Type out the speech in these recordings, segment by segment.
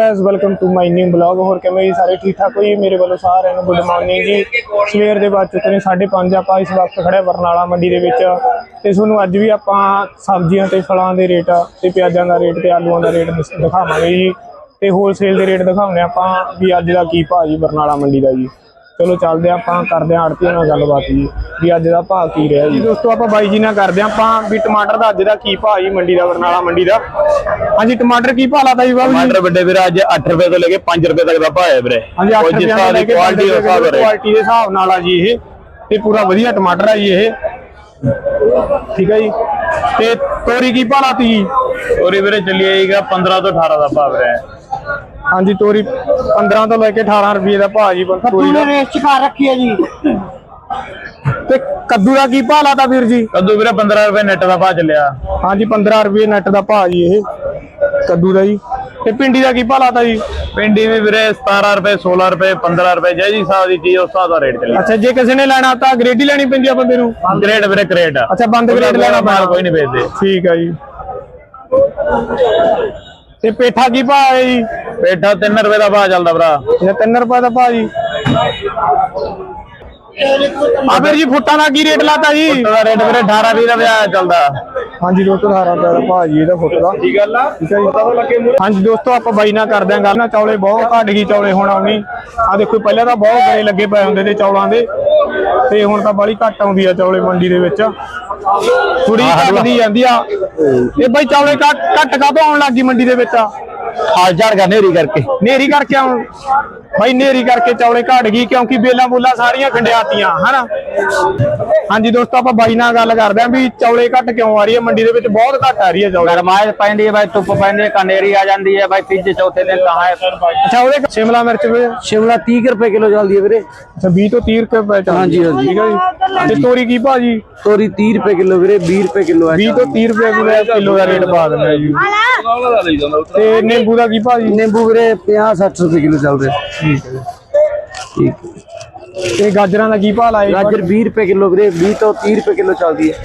Guys welcome to my new blog ਹੋਰ ਕਿਵੇਂ ਜੀ? ਸਾਰੇ ਠੀਕ ਠਾਕ ਹੋ ਜੀ? ਮੇਰੇ ਵੱਲੋਂ ਸਾਰਿਆਂ ਨੂੰ ਗੁੱਡ ਮਾਰਨਿੰਗ ਜੀ। ਸਵੇਰ ਦੇ ਬਾਅਦ ਚੁੱਕੇ ਨੇ 5:30 ਆਪਾਂ ਇਸ ਵਕਤ ਖੜੇ ਬਰਨਾਲਾ ਮੰਡੀ ਦੇ ਵਿੱਚ। ਤੇ ਤੁਹਾਨੂੰ ਅੱਜ ਵੀ ਆਪਾਂ ਸਬਜ਼ੀਆਂ ਤੇ ਫਲਾਂ ਦੇ ਰੇਟ ਤੇ ਪਿਆਜ਼ਾਂ ਦਾ ਰੇਟ ਤੇ ਆਲੂਆਂ ਦਾ ਰੇਟ ਦਿਸ- ਦਿਖਾਵਾਂਗੇ ਜੀ। ਤੇ ਹੋਲਸੇਲ ਦੇ ਰੇਟ ਦਿਖਾਉਂਦੇ ਆਪਾਂ ਵੀ ਅੱਜ ਦਾ ਕੀ ਭਾਅ ਜੀ ਬਰਨਾਲਾ ਮੰਡੀ ਦਾ ਜੀ। ਚਲੋ ਚੱਲਦੇ ਹਾਂ ਆਪਾਂ ਕਰਦੇ ਹਾਂ ਆੜਤੀਆਂ ਨਾਲ ਗੱਲਬਾਤ ਜੀ ਵੀ ਅੱਜ ਦਾ ਭਾਅ ਕੀ ਰਿਹਾ ਜੀ। ਦੋਸਤੋ ਆਪਾਂ ਬਾਈ ਜੀ ਨਾਲ ਕਰਦੇ ਹਾਂ ਆਪਾਂ ਵੀ ਟਮਾਟਰ ਦਾ ਅੱਜ ਦਾ ਕੀ ਭਾਅ ਜੀ ਮੰਡੀ ਦਾ ਬਰਨਾਲਾ ਮੰਡੀ ਦਾ? ਹਾਂਜੀ ਟਮਾਟਰ ਕੀ ਭਾਅ ਲਾਤਾ ਜੀ ਬਾਬੂ ਜੀ? ਟਮਾਟਰ ਵੱਡੇ ਵੀਰੇ ਅੱਜ 8 ਰੁਪਏ ਤੋਂ ਲੈ ਕੇ 5 ਰੁਪਏ ਤੱਕ ਦਾ ਭਾਅ ਹੈ ਵੀਰੇ। ਹਾਂਜੀ 8 ਉਹ ਜਿਸ ਰੁਪਏ ਲੈ ਕੇ ਕੁਆਲਿਟੀ ਦਾ ਹਿਸਾਬ ਹੈ। ਕੁਆਲਿਟੀ ਦੇ ਹਿਸਾਬ ਨਾਲ ਆ ਜੀ ਇਹ ਤੇ ਪੂਰਾ ਵਧੀਆ ਟਮਾਟਰ ਆ ਜੀ ਇਹ। ਠੀਕ ਹੈ ਜੀ? ਤੇ ਤੋਰੀ ਕੀ ਭਾਅ ਲਾਤੀ ਜੀ? ਇਹ ਵੀਰੇ ਚੱਲੀ ਆਏਗਾ 15 ਤੋਂ 18 ਦਾ ਭਾਅ ਵੀਰੇ। ਹਾਂਜੀ ਤੋਰੀ 15 ਤੋਂ ਲੈ ਕੇ 18 ਰੁਪਏ ਦਾ ਭਾਅ ਜੀ ਤੋਰੀ ਦਾ। ਰੇਸ ਚ ਖਾ ਰੱਖੀ ਹੈ ਜੀ? ਤੇ ਕੱਦੂ ਦਾ ਕੀ ਭਾਅ ਲਾਤਾ ਵੀਰ ਜੀ? ਕੱਦੂ ਵੀਰੇ 15 ਰੁਪਏ ਨੈਟ ਦਾ ਭਾਅ ਚੱਲਿਆ। ਹਾਂਜੀ 15 ਰੁਪਏ ਨੈਟ ਦਾ ਭਾਅ ਜੀ ਇਹ ਕੱਦੂ ਦਾ ਜੀ। ਤੇ ਪਿੰਡੀ ਦਾ ਕੀ ਭਾਅ ਲਾਤਾ ਜੀ? ਪਿੰਡੀ ਵੀ ਵੀਰੇ 17 ਰੁਪਏ 16 ਰੁਪਏ 15 ਰੁਪਏ ਜੈ ਜੀ ਹਿਸਾਬ ਦੀ ਚੀਜ਼ ਉਸ ਹਿਸਾਬ ਦਾ ਰੇਟ ਚੱਲਿਆ। ਅੱਛਾ ਜੇ ਕਿਸੇ ਨੇ ਲੈਣਾ ਤਾਂ ਗ੍ਰੇਡੀ ਲੈਣੀ ਪੈਂਦੀ ਆ ਬੰਦੇ ਨੂੰ? ਗ੍ਰੇਡ ਵੀਰੇ ਗ੍ਰੇਡ ਅੱਛਾ ਬੰਦ ਗ੍ਰੇਡ ਲੈਣਾ ਮਾਲ ਕੋਈ ਨਹੀਂ ਵੇਚਦੇ। ਠੀਕ ਆ ਜੀ। ਤੇ ਪੇਠਾ ਕੀ ਭਾਅ ਹੈ ਜੀ? ਪੇਠਾ 3 ਰੁਪਏ ਦਾ ਭਾਅ ਚੱਲਦਾ ਭਰਾ। ਇਹ 3 ਰੁਪਏ ਦਾ ਭਾਅ ਜੀ। ਆ ਵੀਰ ਜੀ ਫੁੱਟਾਂ ਦਾ ਕੀ ਰੇਟ ਲਾਤਾ ਜੀ? ਰੇਟ ਵੀਰੇ 18 20 ਦਾ ਵਿਆਹ ਚੱਲਦਾ। ਹਾਂਜੀ ਦੋਸਤੋ 18 ਰੁਪਏ ਦਾ ਭਾਅ ਜੀ ਇਹਦਾ ਫੁੱਟ ਦਾ। ਕੀ ਗੱਲ ਆ। ਠੀਕ ਹੈ ਜੀ। ਹਾਂਜੀ ਦੋਸਤੋ ਆਪਾਂ ਬਾਈ ਨਾਲ ਕਰਦੇ ਆਂ ਗੱਲ। ਨਾ ਚੌਲੇ ਬਹੁਤ ਘੱਟ ਗਈ ਚੌਲੇ ਹੁਣ ਆਉਣੀ ਆ ਦੇਖੋ ਪਹਿਲਾਂ ਤਾਂ ਬਹੁਤ ਗਏ ਲੱਗੇ ਪਏ ਹੁੰਦੇ ਤੇ ਚੌਲਾਂ ਦੇ। ਤੇ ਹੁਣ ਤਾਂ ਬੜੀ ਘੱਟ ਆਉਂਦੀ ਆ ਚੌਲੇ ਮੰਡੀ ਦੇ ਵਿੱਚ। ਥੋੜੀ ਘਟਦੀ ਜਾਂਦੀ ਆ। ਇਹ ਬਾਈ ਚੌਲੇ ਘੱਟ ਘੱਟ ਕਾਹਤੋਂ ਆਉਣ ਲੱਗੀ ਮੰਡੀ ਦੇ ਵਿੱਚ? ਹਾਲ ਝਾੜ ਕਰ ਨੇਰੀ ਕਰਕੇ। ਨੇਰੀ ਕਰਕੇ ਆਉਣ। ਬਾਈ ਨੇਰੀ ਕਰਕੇ ਚੌਲੇ ਘਟ ਗਈ ਕਿਉਂਕਿ ਬੇਲਾਂ ਬੋਲਾਂ ਸਾਰੀਆਂ ਖੰਡਿਆਤੀਆਂ ਹਨਾ? ਹਾਂਜੀ ਦੋਸਤੋ ਆਪਾਂ ਬਾਈ ਨਾਲ ਗੱਲ ਕਰਦੇ ਆਂ ਵੀ ਚੌਲੇ ਘੱਟ ਕਿਉਂ ਆ ਰਹੀ ਹੈ? ਮੰਡੀ ਦੇ ਵਿੱਚ ਬਹੁਤ ਘੱਟ ਆ ਰਹੀ ਹੈ ਚੌਲੇ। ਗਰਮਾਇਸ਼ ਪੈਂਦੀ ਹੈ ਬਾਈ ਧੁੱਪ ਪੈਂਦੀ ਹੈ ਕਨੇਰੀ ਆ ਜਾਂਦੀ ਹੈ ਬਾਈ ਤੀਜੇ ਚੌਥੇ ਦਿਨ ਕਹਾਂ ਹੈ। ਅੱਛਾ ਉਹਦੇ ਸ਼ਿਮਲਾ ਮਿਰਚ ਵੀ ਸ਼ਿਮਲਾ 30 ਰੁਪਏ ਕਿਲੋ ਚੱਲਦੀ ਹੈ ਵੀਰੇ। ਅੱਛਾ 20 ਤੋਂ 30 ਰੁਪਏ ਪੈ ਚੱਲਦੀ ਹਾਂਜੀ, ਹਾਂਜੀ। ਠੀਕ ਹੈ ਜੀ। ਤੇ ਤੋਰੀ ਕੀ ਭਾਜੀ ਤੋਰੀ 30 ਰੁਪਏ ਕਿਲੋ ਵੀਰੇ 20 ਰੁਪਏ ਕਿਲੋ ਹੈ 20 ਤੋਂ 30 ਰੁਪਏ ਕਿਲੋ ਕਿਲੋ ਦਾ ਰੇਟ ਪਾ ਦਿੰਦੇ ਆ ਜੀ। ਤੇ ਨਿੰਬੂ ਦਾ ਕੀ ਭਾਜੀ ਨਿੰਬੂ ਵੀਰੇ 50 60 ਰੁਪਏ ਕਿਲੋ ਚੱਲ ਰਿਹਾ ਠੀਕ ਹੈ ਠੀਕ ਤੇ ਗਾਜਰਾਂ ਦਾ ਕੀ ਭਾਅ ਲਾਇਆ ਜੀ? ਗਾਜਰ 20 ਰੁਪਏ ਕਿਲੋ ਵੀਰੇ 20 ਤੋਂ 30 ਰੁਪਏ ਕਿਲੋ ਚੱਲਦੀ ਹੈ।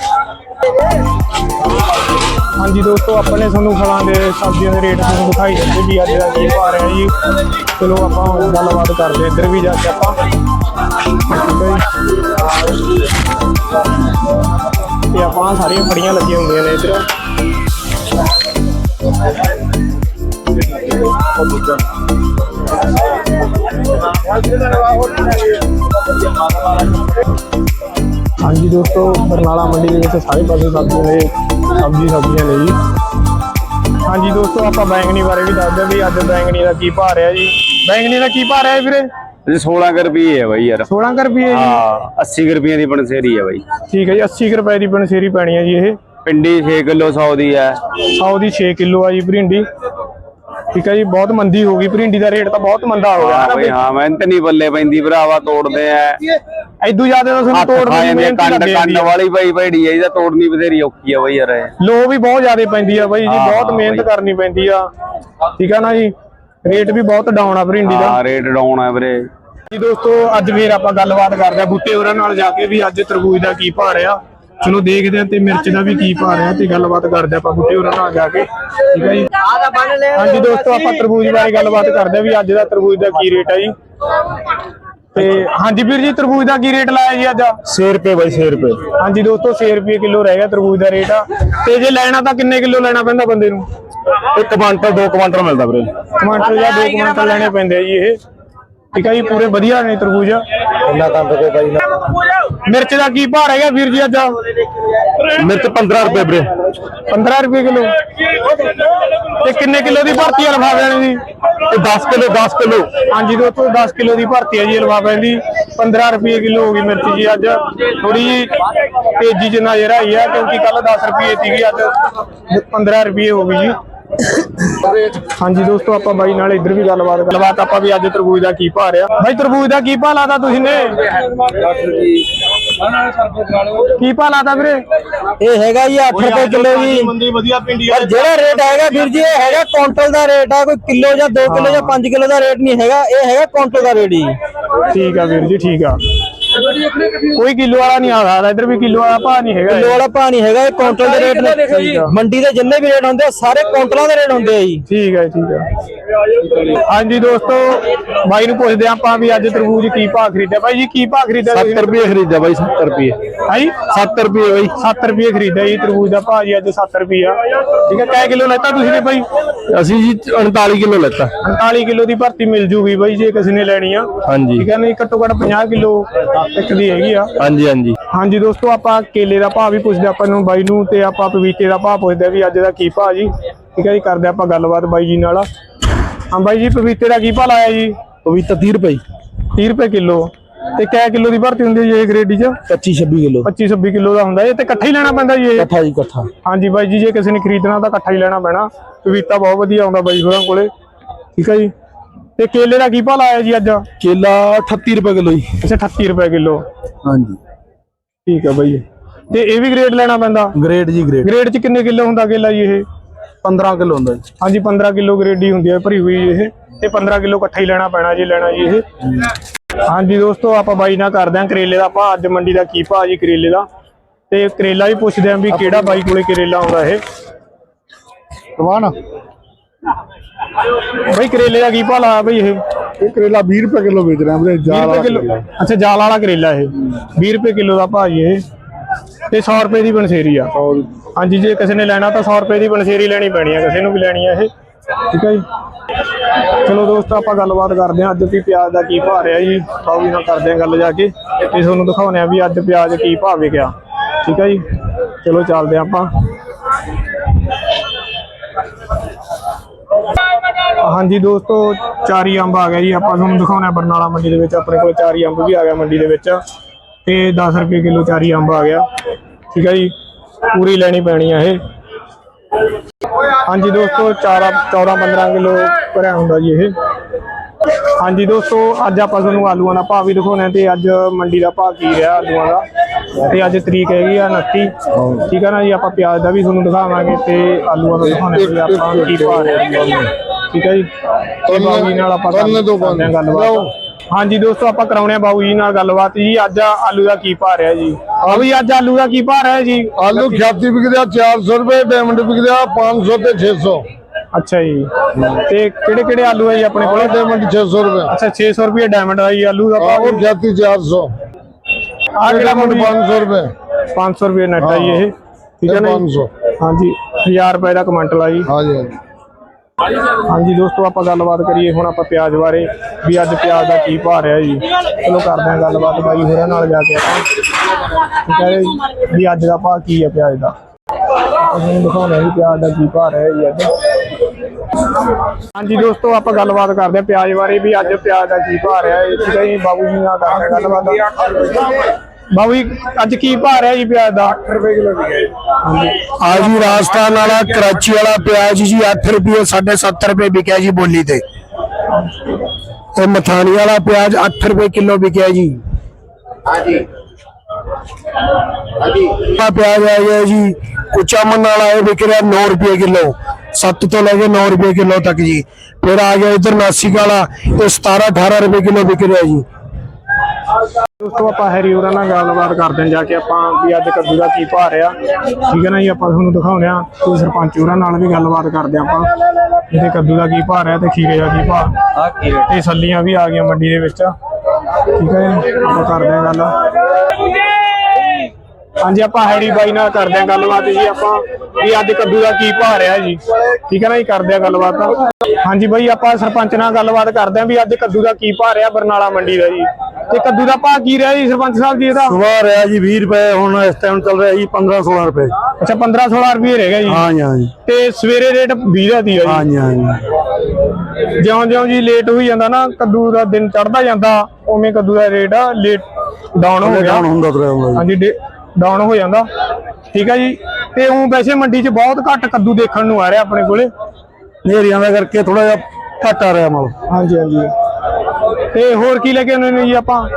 ਹਾਂਜੀ ਦੋਸਤੋ ਆਪਾਂ ਨੇ ਤੁਹਾਨੂੰ ਫਲਾਂ ਦੇ ਸਬਜ਼ੀਆਂ ਦੇ ਰੇਟ ਤੁਹਾਨੂੰ ਦਿਖਾਈ ਦਿੱਤੇ ਵੀ ਅੱਜ ਦਾ ਕੀ ਭਾਅ ਰਿਹਾ ਜੀ। ਚਲੋ ਆਪਾਂ ਹੁਣ ਗੱਲਬਾਤ ਕਰਦੇ ਹਾਂ ਇੱਧਰ ਵੀ ਜਾ ਕੇ ਆਪਾਂ। ਠੀਕ ਹੈ ਜੀ। ਤੇ ਆਪਾਂ ਸਾਰੀਆਂ ਫੜੀਆਂ ਲੱਗੀਆਂ ਹੁੰਦੀਆਂ ਨੇ ਇੱਧਰ। ਹਾਂਜੀ ਦੋਸਤੋ ਬਰਨਾਲਾ ਮੰਡੀ ਦੇ ਵਿੱਚ ਸਾਰੇ ਪਾਸੇ ਸਬਜ਼ੀਆਂ ਦੇ ਸਬਜ਼ੀ ਸਬਜ਼ੀਆਂ ਨੇ ਜੀ। ਹਾਂਜੀ ਦੋਸਤੋ ਆਪਾਂ ਬੈਂਗਣੀ ਬਾਰੇ ਵੀ ਦੱਸਦੇ ਹਾਂ ਵੀ ਅੱਜ ਬੈਂਗਣੀ ਦਾ ਕੀ ਭਾਅ ਰਿਹਾ ਜੀ। ਬੈਂਗਣੀ ਦਾ ਕੀ ਭਾਅ ਰਿਹਾ ਵੀਰੇ? ਇਹ 16 ਕੁ ਰੁਪਏ ਹੈ ਬਾਈ ਯਾਰ। 16 ਕੁ ਰੁਪਏ ਜੀ? ਹਾਂ 80 ਕੁ ਰੁਪਏ ਦੀ ਬਣਸੇਰੀ ਹੈ ਬਾਈ। ਠੀਕ ਹੈ ਜੀ 80 ਕੁ ਰੁਪਏ ਦੀ ਬਨਸੇਰੀ ਪੈਣੀ ਹੈ ਜੀ ਇਹ। ਪਿੰਡੀ 6 ਕਿਲੋ 100 ਦੀ ਹੈ 100 ਦੀ 6 ਕਿਲੋ ਆ ਜੀ ਭਰਿੰਡੀ ਠੀਕ ਹੈ ਜੀ ਬਹੁਤ ਮੰਦੀ ਹੋ ਗਈ ਭਰਿੰਡੀ ਦਾ ਰੇਟ ਤਾਂ ਬਹੁਤ ਮੰਦਾ ਹੋ ਗਿਆ। ਹਾਂ ਹੈ ਬਈ ਹਾਂ ਮਿਹਨਤ ਨਹੀਂ ਬੱਲੇ ਪੈਂਦੀ ਭਰਾਵਾ ਤੋੜਦੇ ਆ। ਨਾ ਐਦੂ ਜ਼ਿਆਦਾ ਤਾਂ ਤੁਹਾਨੂੰ ਹੱਥ ਤੋੜ ਖਾ ਦੀ ਜਾਂਦੇ ਆ, ਮਿਹਨਤ ਕੰਡ ਕੰਡ ਵਾਲੀ ਪਈ ਭੇੜੀ ਹੈ ਇਹਦਾ ਤੋੜਨੀ ਬਥੇਰੀ ਔਖੀ ਆ ਬਈ ਯਾਰ। ਲੋ ਵੀ ਬਹੁਤ ਜ਼ਿਆਦਾ ਪੈਂਦੀ ਆ ਬਾਈ ਜੀ ਬਹੁਤ ਮਿਹਨਤ ਬਾਈ। ਕਰਨੀ ਪੈਂਦੀ ਆ। ਠੀਕ ਆ ਨਾ ਜੀ ਰੇਟ ਵੀ ਬਹੁਤ ਡਾਊਨ ਆ ਭਰਿੰਡੀ ਦਾ। ਹਾਂ ਰੇਟ ਡਾਊਨ ਹੈ ਵੀਰੇ। ਜੀ ਦੋਸਤੋ ਅੱਜ ਫੇਰ ਆਪਾਂ ਗੱਲਬਾਤ ਕਰਦੇ ਆ ਬੂਟੇ ਹੋਰਾਂ ਨਾਲ ਜਾ ਕੇ ਵੀ ਅੱਜ ਤਰਬੂਜ ਦਾ ਕੀ ਭਾਅ ਰਿਹਾ। ਚਲੋ ਦੇਖਦੇ ਆ ਤੇ ਮਿਰਚ ਦਾ ਵੀ ਕੀ ਭਾਅ ਰਿਹਾ ਤੇ ਗੱਲਬਾਤ ਕਰਦੇ ਆਪਾਂ ਬੂਟੇ ਹੋਰਾਂ ਨਾਲ ਜਾ ਕੇ ਠੀਕ ਹੈ ਜੀ? ਹਾਂਜੀ ਦੋਸਤੋ ਆਪਾਂ ਤਰਬੂਜ ਬਾਰੇ ਗੱਲਬਾਤ ਕਰਦੇ ਆ ਵੀ ਅੱਜ ਦਾ ਤਰਬੂਜ ਦਾ ਕੀ ਰੇਟ ਹੈ ਜੀ? ਤੇ ਹਾਂਜੀ ਵੀਰ ਜੀ ਤਰਬੂਜ ਦਾ ਕੀ ਰੇਟ ਲਾਇਆ ਜੀ ਅੱਜ? 6 ਰੁਪਏ ਬਾਈ 6 ਰੁਪਏ। ਹਾਂਜੀ ਦੋਸਤੋ 6 ਰੁਪਏ ਕਿਲੋ ਰਹਿ ਗਿਆ ਤਰਬੂਜ ਦਾ ਰੇਟ ਆ। ਤੇ ਜੇ ਲੈਣਾ ਤਾਂ ਕਿੰਨੇ ਕਿਲੋ ਲੈਣਾ ਪੈਂਦਾ ਬੰਦੇ ਨੂੰ? ਇੱਕ ਕੁਆਂਟਲ 2 ਕੁਆਂਟਲ ਮਿਲਦਾ ਵੀਰੇ। ਟਮਾਟਰ ਜਾਂ 2 ਕੁਇੰਟਲ ਲੈਣੇ ਪੈਂਦੇ ਆ ਜੀ ਇਹ। ਠੀਕ ਹੈ ਜੀ ਪੂਰੇ ਵਧੀਆ ਨੇ ਤਰਬੂਜ। ਇੰਨਾ ਕੰਮ ਕੋਈ ਬਾਈ ਮਿਰਚ ਦਾ ਕੀ ਭਾਅ ਰਹਿ ਗਿਆ ਵੀਰ ਜੀ ਅੱਜ? ਮਿਰਚ 15 ਰੁਪਏ ਵੀਰੇ। 15 ਰੁਪਏ ਕਿਲੋ। ਤੇ ਕਿੰਨੇ ਕਿਲੋ ਦੀ ਭਰਤੀ ਆ ਲਫਾਫਿਆਂ ਦੀ? ਇਹ 10 ਕਿਲੋ 10 ਕਿਲੋ। ਹਾਂਜੀ ਦੋਸਤੋ 10 ਕਿਲੋ ਦੀ ਭਰਤੀ ਹੈ ਜੀ ਲਫਾਫਿਆਂ ਦੀ। 15 ਰੁਪਏ ਕਿਲੋ ਹੋ ਗਈ ਮਿਰਚ ਜੀ ਅੱਜ। ਥੋੜੀ ਜੀ ਤੇਜ਼ੀ ਚ ਨਜ਼ਰ ਆਈ ਆ ਕਿਉਂਕਿ ਕੱਲ 10 ਰੁਪਏ ਸੀਗੀ ਅੱਜ। 15 ਰੁਪਏ ਹੋ ਗਈ ਜੀ। ਹਾਂਜੀ ਦੋਸਤੋ ਆਪਾਂ ਬਾਈ ਨਾਲ ਇੱਧਰ ਵੀ ਗੱਲਬਾਤ ਗੱਲਬਾਤ ਆਪਾਂ ਵੀ ਅੱਜ ਤਰਬੂਜ ਦਾ ਕੀ ਭਾਅ ਰਿਹਾ। ਬਾਈ ਤਰਬੂਜ ਦਾ ਕੀ ਭਾਅ ਲਾਤਾ ਤੁਸੀਂ ਨੇ? ਕੀ ਭਾਅ ਲਾਤਾ ਵੀਰੇ? ਇਹ ਹੈਗਾ ਜੀ 8 ਰੁਪਏ ਕਿਲੋ ਜੀ। ਮੰਦੀ ਵਧੀਆ ਪਿੰਡੀ ਪਰ ਜਿਹੜਾ ਰੇਟ ਹੈਗਾ ਵੀਰ ਜੀ ਇਹ ਹੈਗਾ ਕੁਇੰਟਲ ਦਾ ਰੇਟ ਆ ਕੋਈ ਕਿਲੋ ਜਾਂ 2 ਕਿਲੋ ਜਾਂ 5 ਕਿਲੋ ਦਾ ਰੇਟ ਨਹੀਂ ਹੈਗਾ ਇਹ ਹੈਗਾ ਕੁਇੰਟਲ ਦਾ ਰੇਟ ਜੀ। ਠੀਕ ਆ ਵੀਰ ਜੀ ਠੀਕ ਆ। ਕੋਈ ਕਿਲੋ ਵਾਲਾ ਨਹੀਂ ਆ ਸਕਦਾ ਇੱਧਰ ਵੀ ਕਿਲੋ ਵਾਲਾ ਭਾਅ ਨਹੀਂ ਹੈਗਾ ਕਿਲੋ ਵਾਲਾ ਭਾਅ ਨਹੀਂ ਹੈਗਾ ਇਹ ਕੁਇੰਟਲ ਦੇ ਰੇਟ ਨੇ ਮੰਡੀ ਦੇ ਜਿੰਨੇ ਵੀ ਰੇਟ ਹੁੰਦੇ ਆ ਸਾਰੇ ਕੁਇੰਟਲਾਂ ਦੇ ਰੇਟ ਹੁੰਦੇ ਆ ਜੀ। ਠੀਕ ਹੈ ਠੀਕ ਹੈ ਹਾਂਜੀ ਦੋਸਤੋ ਬਾਈ ਨੂੰ ਪੁੱਛਦੇ ਆਪਾਂ ਵੀ ਅੱਜ ਤਰਬੂਜ ਕੀ ਭਾਅ ਖਰੀਦਿਆ। ਬਾਈ ਜੀ ਕੀ ਭਾਅ ਖਰੀਦਿਆ ਤੁਸੀਂ? 70 ਰੁਪਏ ਖਰੀਦਿਆ ਬਾਈ 70 ਰੁਪਏ। ਹਾਂਜੀ? 70 ਰੁਪਏ ਬਾਈ। 7 ਰੁਪਏ ਖਰੀਦਿਆ ਜੀ ਤਰਬੂਜ ਦਾ ਭਾਅ ਜੀ ਅੱਜ 7 ਰੁਪਏ ਠੀਕ ਹੈ ਕੈ ਕਿਲੋ ਲੈਤਾ ਤੁਸੀਂ ਨੇ ਬਾਈ? ਅਸੀਂ ਜੀ 39 ਕਿਲੋ ਲੈਤਾ। 48 ਕਿਲੋ ਦੀ ਭਰਤੀ ਮਿਲ ਜੂਗੀ ਬਾਈ ਜੇ ਕਿਸੇ ਨੇ ਲੈਣੀ ਆ। ਹਾਂਜੀ। ਠੀਕ ਹੈ ਨਹੀਂ ਘੱਟੋ ਘੱਟ 50 ਕਿਲੋ ਇੱਕ ਦੀ ਹੈਗੀ ਆ। ਹਾਂਜੀ ਹਾਂਜੀ। ਹਾਂਜੀ ਦੋਸਤੋ ਆਪਾਂ ਕੇਲੇ ਦਾ ਭਾਅ ਵੀ ਪੁੱਛਦੇ ਆਪਾਂ ਨੂੰ ਬਾਈ ਨੂੰ ਤੇ ਆਪਾਂ ਪਪੀਤੇ ਦਾ ਭਾਅ ਪੁੱਛਦੇ ਆ ਵੀ ਅੱਜ ਦਾ ਕੀ ਭਾਅ ਜੀ। ਠੀਕ ਹੈ ਜੀ ਕਰਦੇ ਆਪਾਂ ਗੱਲਬਾਤ ਬਾਈ ਜੀ ਨਾਲ। ਹਾਂ ਬਾਈ ਜੀ ਪਪੀਤੇ ਦਾ ਕੀ ਭਾਅ ਲਾਇਆ ਜੀ? ਪਵਿੱਤਰ 30 ਰੁਪਏ 30 ਰੁਪਏ ਕਿਲੋ। ਤੇ ਕੈ ਕਿਲੋ ਦੀ ਭਰਤੀ ਹੁੰਦੀ ਹੈ ਜੀ ਇਹ ਗ੍ਰੇਡ 'ਚ? 25 26 ਕਿਲੋ। 25 26 ਕਿਲੋ ਦਾ ਹੁੰਦਾ ਇਹ ਤੇ ਇਕੱਠਾ ਹੀ ਲੈਣਾ ਪੈਂਦਾ ਜੀ ਇਹ? ਇਕੱਠਾ ਜੀ ਇਕੱਠਾ। ਹਾਂਜੀ ਬਾਈ ਜੀ ਜੇ ਕਿਸੇ ਨੇ ਖਰੀਦਣਾ ਤਾਂ ਇਕੱਠਾ ਹੀ ਲੈਣਾ ਪੈਣਾ। ਪਪੀਤਾ ਬਹੁਤ ਵਧੀਆ ਆਉਂਦਾ ਬਾਈ ਹੋਰਾਂ ਕੋਲੇ। ਠੀਕ ਹੈ ਜੀ। ਤੇ ਕੇਲੇ ਦਾ ਕੀ ਭਾਅ ਲਾਇਆ ਜੀ ਅੱਜ? ਕੇਲਾ 38 ਰੁਪਏ ਕਿਲੋ ਜੀ। ਅੱਛਾ 38 ਰੁਪਏ ਕਿਲੋ। ਹਾਂਜੀ। ਠੀਕ ਹੈ ਬਾਈ। ਤੇ ਇਹ ਵੀ ਗ੍ਰੇਡ ਲੈਣਾ ਪੈਂਦਾ? ਗ੍ਰੇਡ ਜੀ ਗ੍ਰੇਡ ਗ੍ਰੇਡ 'ਚ ਕਿੰਨੇ ਕਿਲੋ ਹੁੰਦਾ ਕੇਲਾ ਜੀ ਇਹ? 15 ਕਿਲੋ ਹੁੰਦਾ ਜੀ। ਹਾਂਜੀ 15 ਕਿਲੋ ਗ੍ਰੇਡ ਹੀ ਹੁੰਦੀ ਹੈ ਭਰੀ ਹੋਈ ਇਹ। ਤੇ 15 ਕਿਲੋ ਇਕੱਠਾ ਹੀ ਲੈਣਾ ਪੈਣਾ ਜੀ ਲੈਣਾ ਜੀ ਇਹ। ਹਾਂਜੀ ਦੋਸਤੋ ਆਪਾਂ ਬਾਈ ਨਾਲ ਕਰਦੇ ਆਂ ਕਰੇਲੇ ਦਾ ਭਾਅ। ਅੱਜ ਮੰਡੀ ਦਾ ਕੀ ਭਾਅ ਜੀ ਕਰੇਲੇ ਦਾ? ਤੇ ਕਰੇਲਾ ਵੀ ਪੁੱਛਦੇ ਆਂ ਵੀ ਕਿਹੜਾ ਬਾਈ ਕੋਲੇ ਕਰੇਲਾ ਆਉਂਦਾ ਇਹ? ਰਵਾਨ। ਬਾਈ ਕਰੇਲੇ ਦਾ ਕੀ ਭਾਅ ਲਾਇਆ ਬਈ ਇਹ? ਇਹ ਕਰੇਲਾ 20 ਰੁਪਏ ਕਿਲੋ ਵੇਚ ਰਹੇ ਆ ਵੀਰੇ 20 ਰੁਪਏ ਕਿਲੋ ਅੱਛਾ ਜਾਲ ਵਾਲਾ ਕਰੇਲਾ ਇਹ। 20 ਰੁਪਏ ਕਿਲੋ ਦਾ ਭਾਅ ਜੀ ਇਹ। ਤੇ 100 ਰੁਪਏ ਦੀ ਬਨਸੇਰੀ ਆ। ਹਾਂਜੀ ਜੇ ਕਿਸੇ ਨੇ ਲੈਣਾ ਤਾਂ 100 ਰੁਪਏ ਦੀ ਬਨਸੇਰੀ ਲੈਣੀ ਪੈਣੀ ਆ ਕਿਸੇ ਨੂੰ ਵੀ ਲੈਣੀ ਆ ਇਹ। ਠੀਕ ਹੈ ਜੀ? ਚਲੋ ਦੋਸਤੋ ਆਪਾਂ ਗੱਲਬਾਤ ਕਰਦੇ ਹਾਂ ਅੱਜ ਵੀ ਪਿਆਜ਼ ਦਾ ਕੀ ਭਾਅ ਰਿਹਾ ਜੀ। ਆਓ ਵੀ ਨਾਲ ਕਰਦੇ ਹਾਂ ਗੱਲ ਜਾ ਕੇ। ਤੇ ਤੁਹਾਨੂੰ ਦਿਖਾਉਂਦੇ ਆ ਵੀ ਅੱਜ ਪਿਆਜ਼ ਕੀ ਭਾਅ ਵਿਕਿਆ। ਠੀਕ ਹੈ ਜੀ? ਚਲੋ ਚੱਲਦੇ ਹਾਂ ਆਪਾਂ। ਹਾਂਜੀ ਦੋਸਤੋ, ਚਾਰੀ ਅੰਬ ਆ ਗਿਆ ਜੀ। ਆਪਾਂ ਤੁਹਾਨੂੰ ਦਿਖਾਉਣਾ ਬਰਨਾਲਾ ਮੰਡੀ ਦੇ ਵਿੱਚ। ਆਪਣੇ ਕੋਲ ਚਾਰੀ ਅੰਬ ਵੀ ਆ ਗਿਆ ਮੰਡੀ ਦੇ ਵਿੱਚ। ਤੇ 10 ਰੁਪਏ ਕਿਲੋ ਚਾਰੀ ਅੰਬ ਆ ਗਿਆ। ਠੀਕ ਹੈ ਜੀ? ਪੂਰੀ ਲੈਣੀ ਪੈਣੀ ਆ ਇਹ। ਹਾਂਜੀ ਦੋਸਤੋ 4 14 15 ਕਿਲੋ ਭਰਿਆ ਹੁੰਦਾ ਜੀ ਇਹ। ਹਾਂਜੀ ਦੋਸਤੋ, ਅੱਜ ਆਪਾਂ ਤੁਹਾਨੂੰ ਆਲੂਆਂ ਦਾ ਭਾਅ ਵੀ ਦਿਖਾਉਣਾ ਤੇ ਅੱਜ ਮੰਡੀ ਦਾ ਭਾਅ ਕੀ ਰਿਹਾ ਆਲੂਆਂ ਦਾ। ਤੇ ਅੱਜ ਤਰੀਕ ਹੈਗੀ ਆ 29 ਠੀਕ ਹੈ ਨਾ ਜੀ? ਆਪਾਂ ਪਿਆਜ਼ ਦਾ ਵੀ ਤੁਹਾਨੂੰ ਦਿਖਾਵਾਂਗੇ ਤੇ ਆਲੂਆਂ ਦਾ ਦਿਖਾਉਣਾ ਵੀ ਆਪਾਂ ਕੀ ਭਾਅ ਰਿਹਾ ਠੀਕ ਹੈ ਜੀ? ਤੇ ਬਾਬੂ ਜੀ ਨਾਲ ਆਪਾਂ ਕਰਦੇ ਹਾਂ ਗੱਲਬਾਤ। ਹਾਂਜੀ ਦੋਸਤੋ ਆਪਾਂ ਕਰਾਉਣੇ ਆ ਬਾਬੂ ਜੀ ਨਾਲ ਗੱਲਬਾਤ। ਜੀ ਅੱਜ ਆਲੂ ਦਾ ਕੀ ਭਾਅ ਰਿਹਾ ਜੀ? ਬਾਬੂ ਜੀ ਅੱਜ ਆਲੂ ਦਾ ਕੀ ਭਾਅ ਰਿਹਾ ਜੀ? ਆਲੂ ਖਿਆਤੀ ਵਿਕਦੇ ਆ 400 ਰੁਪਏ ਡਾਇਮੰਡ ਵਿਕਦੇ ਆ 500 ਤੇ 600 ਅੱਛਾ ਜੀ। ਤੇ ਕਿਹੜੇ ਕਿਹੜੇ ਆਲੂ ਹੈ ਜੀ ਆਪਣੇ ਕੋਲ? ਡਾਇਮੰਡ 600 ਰੁਪਏ। ਅੱਛਾ 600 ਰੁਪਏ ਡਾਇਮੰਡ ਦਾ ਜੀ ਆਲੂ ਦਾ ਭਾਅ। ਉਹ ਖਿਆਤੀ 400 ਆ ਕਿਹੜਾ ਡਾਇਮੰਡ ਬਾਬੂ ਜੀ? 500 ਰੁਪਏ। 500 ਰੁਪਏ ਨੈਟ ਆ ਜੀ ਇਹ। ਠੀਕ ਹੈ ਨਾ ਜੀ? 500 ਹਾਂਜੀ 1000 ਰੁਪਏ ਦਾ ਕਮੈਂਟਲ ਆ ਜੀ। ਹਾਂਜੀ ਹਾਂਜੀ। ਹਾਂਜੀ ਦੋਸਤੋ, ਆਪਾਂ ਗੱਲਬਾਤ ਕਰੀਏ ਹੁਣ ਆਪਾਂ ਪਿਆਜ਼ ਬਾਰੇ। ਵੀ ਅੱਜ ਪਿਆਜ਼ ਦਾ ਕੀ ਭਾਅ ਰਿਹਾ ਜੀ। ਚਲੋ ਕਰਦੇ ਹਾਂ ਗੱਲਬਾਤ ਬਾਈ ਹੋਰਾਂ ਨਾਲ ਜਾ ਕੇ। ਆਪਾਂ ਠੀਕ ਵੀ ਅੱਜ ਦਾ ਭਾਅ ਕੀ ਹੈ ਪਿਆਜ਼ ਦਾ? ਅਸੀਂ ਦਿਖਾਉਣਾ ਜੀ ਪਿਆਜ਼ ਦਾ ਕੀ ਭਾਅ ਰਿਹਾ ਜੀ ਅੱਜ। ਹਾਂਜੀ ਦੋਸਤੋ, ਆਪਾਂ ਗੱਲਬਾਤ ਕਰਦੇ ਹਾਂ ਪਿਆਜ਼ ਬਾਰੇ ਵੀ ਅੱਜ ਪਿਆਜ਼ ਦਾ ਕੀ ਭਾਅ ਰਿਹਾ ਹੈ। ਠੀਕ ਹੈ ਜੀ? ਬਾਬੂ ਜੀ ਨਾਲ ਕਰਦੇ ਹਾਂ, ਗੱਲਬਾਤ। ਬਾਬੂ ਜੀ ਅੱਜ ਕੀ ਭਾਅ ਰਿਹਾ ਜੀ ਪਿਆਜ਼ ਦਾ? 8 ਰੁਪਏ ਕਿਲੋ ਹਾਂਜੀ। ਆ ਜੀ ਰਾਜਸਥਾਨ ਵਾਲਾ ਕਰਾਚੀ ਵਾਲਾ ਪਿਆਜ਼ ਜੀ 8 ਰੁਪਏ 7.5 ਰੁਪਏ ਵਿਕਿਆ ਜੀ ਬੋਲੀ ਤੇ। ਤੇ ਮਥਾਣੀ ਵਾਲਾ ਪਿਆਜ਼ 8 ਰੁਪਏ ਕਿਲੋ ਵਿਕਿਆ ਜੀ। ਹਾਂਜੀ। ਹਾਂਜੀ। ਆ ਪਿਆਜ਼ ਆ ਗਿਆ ਜੀ ਕੁਚਾ ਮੰਨ ਵਾਲਾ ਇਹ ਵਿਕ ਰਿਹਾ 9 ਰੁਪਏ ਕਿਲੋ। 7 ਤੋਂ ਲੈ ਕੇ 9 ਰੁਪਏ ਕਿਲੋ ਤੱਕ ਜੀ। ਫਿਰ ਆ ਗਿਆ ਇਧਰ ਨਾਸਿਕ ਵਾਲਾ ਇਹ 17 18 ਰੁਪਏ ਕਿਲੋ ਵਿਕ ਰਿਹਾ ਜੀ। ਦੋਸਤੋ ਆਪਾਂ ਹੈਰੀ ਹੋਰਾਂ ਨਾਲ ਗੱਲਬਾਤ ਕਰਦੇ ਹਾਂ ਜਾ ਕੇ ਆਪਾਂ ਵੀ ਅੱਜ ਕੱਦੂ ਦਾ ਕੀ ਭਾਅ ਰਿਹਾ। ਠੀਕ ਹੈ ਨਾ ਜੀ ਆਪਾਂ ਤੁਹਾਨੂੰ ਦਿਖਾਉਂਦੇ ਆ ਤੇ ਸਰਪੰਚ ਹੋਰਾਂ ਨਾਲ ਵੀ ਗੱਲਬਾਤ ਕਰਦੇ ਆਪਾਂ। ਇਹਦੇ ਕੱਦੂ ਦਾ ਕੀ ਭਾਅ ਰਿਹਾ ਤੇ ਖੀਰੇ ਦਾ ਕੀ ਭਾਅ? ਤੇ ਸੱਲੀਆਂ ਵੀ ਆ ਗਈਆਂ ਮੰਡੀ ਦੇ ਵਿੱਚ। ਠੀਕ ਹੈ ਆਪਾਂ ਕਰਦੇ ਹਾਂ ਗੱਲ। ਹਾਂਜੀ ਆਪਾਂ ਹੈਰੀ ਬਾਈ ਨਾਲ ਕਰਦੇ ਹਾਂ ਗੱਲਬਾਤ ਜੀ ਆਪਾਂ ਵੀ ਅੱਜ ਕੱਦੂ ਦਾ ਕੀ ਭਾਅ ਰਿਹਾ ਜੀ। ਠੀਕ ਹੈ ਨਾ ਜੀ ਕਰਦੇ ਹਾਂ ਗੱਲਬਾਤ ਹਾਂਜੀ ਬਾਈ ਆਪਾਂ ਸਰਪੰਚ ਨਾਲ ਗੱਲਬਾਤ ਕਰਦੇ ਹਾਂ ਵੀ ਅੱਜ ਕੱਦੂ ਦਾ ਕੀ ਭਾਅ ਰਿਹਾ ਬਰਨਾਲਾ ਮੰਡੀ ਦਾ ਜੀ। ਤੇ ਕੱਦੂ ਦਾ ਭਾਅ ਕੀ ਰਿਹਾ ਜੀ ਸਰਪੰਚ ਸਾਹਿਬ ਜੀ ਇਹਦਾ? ਸੁਬਾਹ ਰਿਹਾ ਜੀ 20 ਰੁਪਏ ਹੁਣ ਇਸ ਟਾਈਮ ਚੱਲ ਰਿਹਾ ਜੀ 15 16 ਰੁਪਏ। ਅੱਛਾ 15 16 ਰੁਪਏ ਰਹਿ ਗਿਆ ਜੀ। ਹਾਂਜੀ ਹਾਂਜੀ ਤੇ ਸਵੇਰੇ ਰੇਟ 20 ਦਾ ਦੀ ਆ ਹਾਂਜੀ ਹਾਂਜੀ ਜੀ। ਜਿਉਂ ਜਿਉਂ ਜੀ ਲੇਟ ਹੋਈ ਜਾਂਦਾ ਨਾ ਕੱਦੂ ਦਾ ਦਿਨ ਚੜਦਾ ਜਾਂਦਾ ਉਵੇਂ ਕੱਦੂ ਦਾ ਰੇਟ ਲੇਟ ਡਾਊਨ ਹੋ ਗਿਆ। ਡਾਊਨ ਹੁੰਦਾ ਤੁਰਿਆ ਹੁੰਦਾ ਜੀ। ਹਾਂਜੀ ਡਾਊਨ ਹੋ ਜਾਂਦਾ। ਠੀਕ ਹੈ ਜੀ? ਤੇ ਉਹ ਵੈਸੇ ਮੰਡੀ 'ਚ ਬਹੁਤ ਘੱਟ ਕੱਦੂ ਦੇਖਣ ਨੂੰ ਆ ਰਿਹਾ ਆਪਣੇ ਕੋਲੇ। ਨੇਰੀਆਂ ਦਾ ਕਰਕੇ ਥੋੜਾ ਜਿਹਾ ਘੱਟ ਆ ਰਿਹਾ ਮਾਲ। ਹਾਂਜੀ ਹਾਂਜੀ। ਤੇ ਹੋਰ ਕੀ ਲੈ ਕੇ ਆਉਂਦੇ ਨੇ ਜੀ ਆਪਾਂ?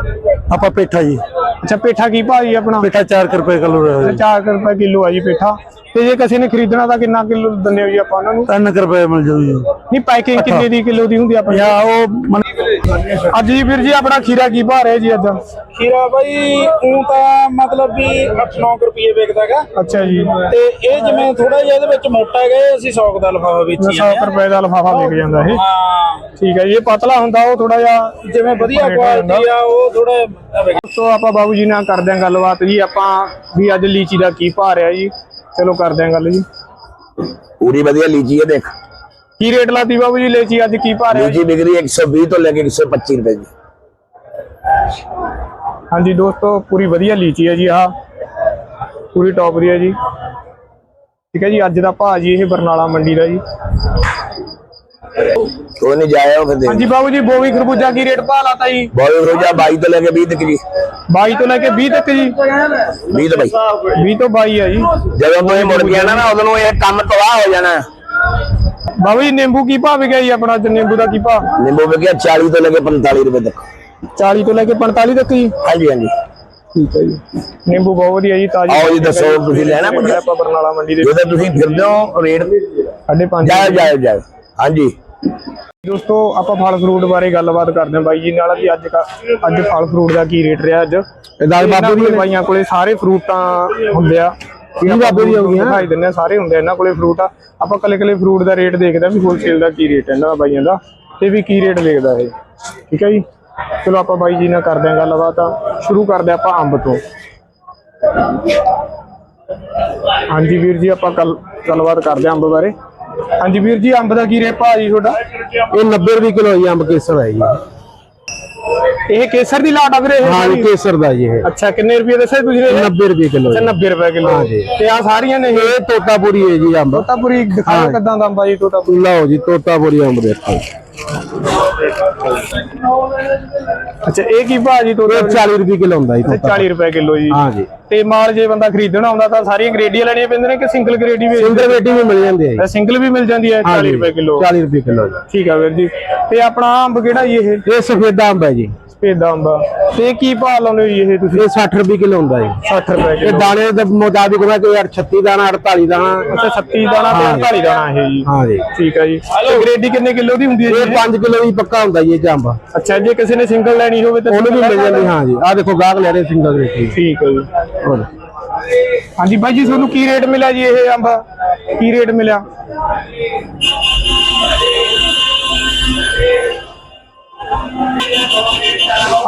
ਆਪਾਂ ਪੇਠਾ ਜੀ। ਅੱਛਾ ਪੇਠਾ ਕੀ ਭਾਅ ਜੀ ਆਪਣਾ? ਪੇਠਾ 4 ਰੁਪਏ ਕਿਲੋ ਰਿਹਾ ਜੀ। 4 ਰੁਪਏ ਕਿਲੋ ਆ ਜੀ ਪੇਠਾ। ਤੇ ਜੇ ਕਿਸੇ ਨੇ ਖਰੀਦਣਾ ਤਾਂ ਕਿੰਨਾ ਕਿਲੋ ਦਿੰਦੇ ਹੋ ਜੀ ਆਪਾਂ ਉਹਨਾਂ ਨੂੰ? 3 ਰੁਪਏ ਮਿਲ ਜਾਊ ਜੀ। ਨਹੀਂ ਪੈਕਿੰਗ ਕਿੰਨੇ ਦੀ ਕਿਲੋ ਦੀ ਹੁੰਦੀ ਆ ਆਪਣੀ? ਜਾਂ ਉਹ ਮਨ- ਅੱਜ ਜੀ ਵੀਰ ਜੀ ਆਪਣਾ ਖੀਰਾ ਕੀ ਭਾਅ ਰਿਹਾ ਜੀ ਅੱਜ? ਖੀਰਾ ਬਾਈ ਉਹ ਤਾਂ ਮਤਲਬ ਵੀ 8-9 ਰੁਪਏ ਵੇਚਦਾ ਹੈਗਾ ਅੱਛਾ ਜੀ। ਤੇ ਇਹ ਜਿਵੇਂ ਥੋੜਾ ਜਿਹਾ ਇਹਦੇ ਵਿੱਚ ਮੋਟਾ ਹੈਗਾ ਅਸੀਂ 100 ਦਾ ਲਫਾਫਾ ਵੇਚੀ ਆ 100 ਰੁਪਏ ਦਾ ਲਫਾਫਾ ਵਿਕ ਜਾਂਦਾ ਇਹ ਹਾਂ। ਠੀਕ ਹੈ ਇਹ ਪਤਲਾ ਹੁੰਦਾ ਉਹ ਥੋੜਾ ਜਿਹਾ ਜਿਵੇਂ ਵਧੀਆ ਕੁਆਲਿਟੀ ਆ ਉਹ ਥੋੜਾ ਸੋ ਆਪਾਂ ਬਾਬੂ ਜੀ ਨਾਲ ਕਰਦੇ ਆਂ ਗੱਲਬਾਤ ਜੀ ਆਪਾਂ ਵੀ ਅੱਜ ਲੀਚੀ ਦਾ ਕੀ ਭਾਅ ਰਿਹਾ ਜੀ। ਚਲੋ ਕਰਦੇ ਆਂ ਗੱਲ ਜੀ। ਪੂਰੀ ਵਧੀਆ ਲੀਚੀ ਹੈ ਦੇਖ। ਕੀ ਰੇਟ ਲਾਤੀ ਬਾਬੂ ਜੀ ਲੈਚੀ ਅੱਜ ਕੀ ਭਾਅ ਰਿਹਾ ਜੀ ਬਿਕ 120 ਤੋਂ ਲੈ ਕੇ 125 ਰੁਪਏ ਦੀ। ਹਾਂਜੀ ਦੋਸਤੋ ਪੂਰੀ ਵਧੀਆ ਲੀਚੀ ਹੈ ਜੀ ਆਹ। ਪੂਰੀ ਟੌਪ ਦੀ ਹੈ ਜੀ। ਠੀਕ ਹੈ ਜੀ ਅੱਜ ਦਾ ਭਾਅ ਜੀ ਇਹ ਬਰਨਾਲਾ ਮੰਡੀ ਦਾ ਜੀ। ਕੋਈ ਨਹੀਂ ਜਾਇਆ ਫਿਰ ਹਾਂਜੀ ਬਾਬੂ ਜੀ ਬੋਵੀ ਖਰਬੂਜਾ ਕੀ ਰੇਟ ਭਾਅ ਲਾਤਾ ਜੀ? ਬੋਵੀ ਖਰਬੂਜਾ 22 ਤੋਂ ਲੈ ਕੇ 20 ਤੱਕ ਜੀ। 22 ਤੋਂ ਲੈ ਕੇ 20 ਤੱਕ ਜੀ? 20 ਤੋਂ ਬਾਈ। 20 ਤੋਂ 22 ਆ ਜੀ। ਜਦੋਂ ਤੋਂ ਇਹ ਮੁੜ ਗਿਆ ਨਾ ਉਦੋਂ ਇਹ ਕੰਮ ਤਬਾਹ ਹੋ ਜਾਣਾ। ਬਾਬੂ ਜੀ ਨਿੰਬੂ ਕੀ ਭਾਅ ਵਿਕਿਆ ਜੀ ਆਪਣਾ ਅੱਜ? ਨਿੰਬੂ ਦਾ ਕੀ ਭਾਅ? ਨਿੰਬੂ ਵਿਕਿਆ 40 ਤੋਂ ਲੈ ਕੇ 45 ਰੁਪਏ ਤੱਕ। 40 ਤੋਂ ਲੈ ਕੇ 45 ਤੱਕ ਜੀ? ਹਾਂਜੀ ਹਾਂਜੀ। ਠੀਕ ਹੈ ਜੀ। ਨਿੰਬੂ ਬਹੁਤ ਵਧੀਆ ਜੀ ਤਾਜ਼ੀ ਆਓ ਜੀ ਦੱਸੋ ਤੁਸੀਂ ਲੈਣਾ ਕੁਝ? ਆਪਾਂ ਬਰਨਾਲਾ ਮੰਡੀ ਦੇ ਜਦੋਂ ਤੁਸੀਂ ਫਿਰਦੇ ਹੋ ਰੇਟ ਸਾਢੇ ਪੰਜ ਜਾਇਓ ਜਾਇਓ ਜਾਇਓ ਹਾਂਜੀ। ਦੋਸਤੋ ਆਪਾਂ ਫਲ ਫਰੂਟ ਬਾਰੇ ਗੱਲਬਾਤ ਕਰਦੇ ਹਾਂ ਬਾਈ ਜੀ ਨਾਲ ਵੀ ਅੱਜ ਅੱਜ ਫਲ ਫਰੂਟ ਦਾ ਕੀ ਰੇਟ ਰਿਹਾ ਅੱਜ? ਇਹਦਾ ਬਾਬੂ ਦੀ ਬਾਈਆਂ ਕੋਲੇ ਸਾਰੇ ਫਰੂਟਾਂ ਹੁੰਦੇ ਆ। ਇਹ ਬਾਬੂ ਦੀ ਹੋ ਗਈਆਂ ਦਿਖਾਈ ਆ ਸਾਰੇ ਹੁੰਦੇ ਆ ਇਹਨਾਂ ਕੋਲੇ ਫਰੂਟ ਆ। ਆਪਾਂ ਕੱਲੇ ਕੱਲੇ ਫਰੂਟ ਦਾ ਰੇਟ ਦੇਖਦੇ ਆ ਵੀ ਹੋਲਸੇਲ ਦਾ ਕੀ ਰੇਟ ਹੈ ਇਹਨਾਂ ਬਾਈਆਂ ਦਾ ਤੇ ਵੀ ਕੀ ਰੇਟ ਵਿਕਦਾ ਇਹ। ਠੀਕ ਹੈ ਜੀ? ਚਲੋ ਆਪਾਂ ਬਾਈ ਜੀ ਨਾਲ ਕਰਦੇ ਹਾਂ ਗੱਲਬਾਤ। ਸ਼ੁਰੂ ਕਰਦੇ ਆਪਾਂ ਅੰਬ ਤੋਂ। ਹਾਂਜੀ ਵੀਰ ਜੀ ਆਪਾਂ ਕੱਲ ਗੱਲਬਾਤ ਕਰਦੇ ਹਾਂ ਅੰਬ ਬਾਰੇ। ਹਾਂਜੀ ਵੀਰ ਜੀ ਅੰਬ ਦਾ ਕੀ ਰੇਟ ਭਾਅ ਜੀ ਤੁਹਾਡਾ? ਇਹ 90 ਰੁਪਏ ਕਿਲੋ ਜੀ ਅੰਬ ਕੇਸਰ ਹੈ ਜੀ। ਇਹ ਕੇਸਰ ਦੀ ਲਾਟ ਆ ਵੀਰੇ ਇਹ ਹਾਂ ਸਾਰੀ? ਕੇਸਰ ਦਾ ਜੀ ਇਹ। ਅੱਛਾ ਕਿੰਨੇ ਰੁਪਏ ਦੱਸਿਆ ਤੁਸੀਂ ਨੇ 90 ਰੁਪਏ ਕਿਲੋ ਅੱਛਾ 90 ਰੁਪਏ ਕਿਲੋ। ਹਾਂ ਜੀ। ਤੇ ਆ ਸਾਰੀਆਂ ਨੇ ਇਹ? ਇਹ ਤੋਤਾਪੁਰੀ ਹੈ ਜੀ ਅੰਬ। ਤੋਤਾਪੁਰੀ ਦਿਖਾਓ ਹਾਂ। ਕਿਦਾਂ ਦਾ ਅੰਬਾ ਜੀ ਤੋਤਾਪੁਰੀ। ਲਓ ਜੀ ਤੋਤਾਪੁਰੀ ਅੰਬ ਦੇਖੋ। ਅੱਛਾ ਇਹ ਕੀ ਭਾਅ ਜੀ ਇਹ ਤੋਤਾਪੁਰੀ? 40 ਰੁਪਏ ਕਿਲੋ ਹੁੰਦਾ ਜੀ ਤੇ 40 ਰੁਪਏ ਕਿਲੋ ਜੀ। ਹਾਂ ਜੀ। ਤੇ ਮਾਲ ਜੇ ਬੰਦਾ ਖਰੀਦਣਾ ਆਉਂਦਾ ਤਾਂ ਸਾਰੀਆਂ ਗ੍ਰੇਡੀਆਂ ਲੈਣੀਆਂ ਪੈਂਦੀਆਂ ਨੇ ਕਿ ਸਿੰਗਲ ਗ੍ਰੇਡੀ ਵੀ ਵੇਟੀ ਵੀ ਮਿਲ ਜਾਂਦੀ ਹੈ ਜੀ। ਸਿੰਗਲ ਵੀ ਮਿਲ ਜਾਂਦੀ ਹੈ 40 ਰੁਪਏ ਕਿਲੋ। 40 ਰੁਪਏ ਕਿਲੋ ਠੀਕ ਆ ਵੀਰ ਜੀ। ਤੇ ਆਪਣਾ ਅੰਬ ਕਿਹੜਾ ਜੀ ਇਹ? ਇਹ ਸਫੇਦਾ ਅੰਬ ਹੈ ਜੀ। ਸਪੇਦਾ ਅੰਬ ਤੇ ਕੀ ਭਾਅ ਲਾਉਂਦੇ ਹੋ ਜੀ ਇਹ ਤੁਸੀਂ? ਇਹ 60 ਰੁਪਏ ਕਿਲੋ ਹੁੰਦਾ ਜੀ। 60 ਰੁਪਏ ਇਹ ਕਿਲੋ ਦਾਣੇ ਦੇ ਮੁਤਾਬਿਕ ਮੈਂ ਕਿ ਯਾਰ 36 ਦਾਣਾ 48 ਦਾਣਾ। ਅੱਛਾ 36 ਦਾਣਾ ਤੇ 48 ਦਾਣਾ ਇਹ ਜੀ। ਹਾਂ ਜੀ। ਠੀਕ ਆ ਜੀ। ਤੇ ਗ੍ਰੇਡੀ ਕਿੰਨੇ ਕਿਲੋ ਦੀ ਹੁੰਦੀ ਹੈ ਇਹ ਜੀ? 5 ਕਿਲੋ ਵੀ ਪੱਕਾ ਹੁੰਦਾ ਜੀ ਇਹ ਅੰਬ ਅੱਛਾ ਜੇ ਕਿਸੇ ਨੇ ਸਿੰਗਲ ਲੈਣੀ ਹੋਵੇ ਤਾਂ ਉਹਨੂੰ ਵੀ ਮਿਲ ਜਾਂਦੀ ਹਾਂ। ਜੀ। ਆਹ ਦੇਖੋ ਗਾਹਕ ਲੈ ਰਹੇ ਸਿੰਗਲ ਰੇਟ ਠੀਕ ਹੈ ਜੀ। ਹੋਰ। ਹਾਂਜੀ ਬਾਈ ਜੀ ਤੁਹਾਨੂੰ ਕੀ ਰੇਟ ਮਿਲਿਆ ਜੀ ਇਹ ਅੰਬ? ਕੀ ਰੇਟ ਮਿਲਿਆ?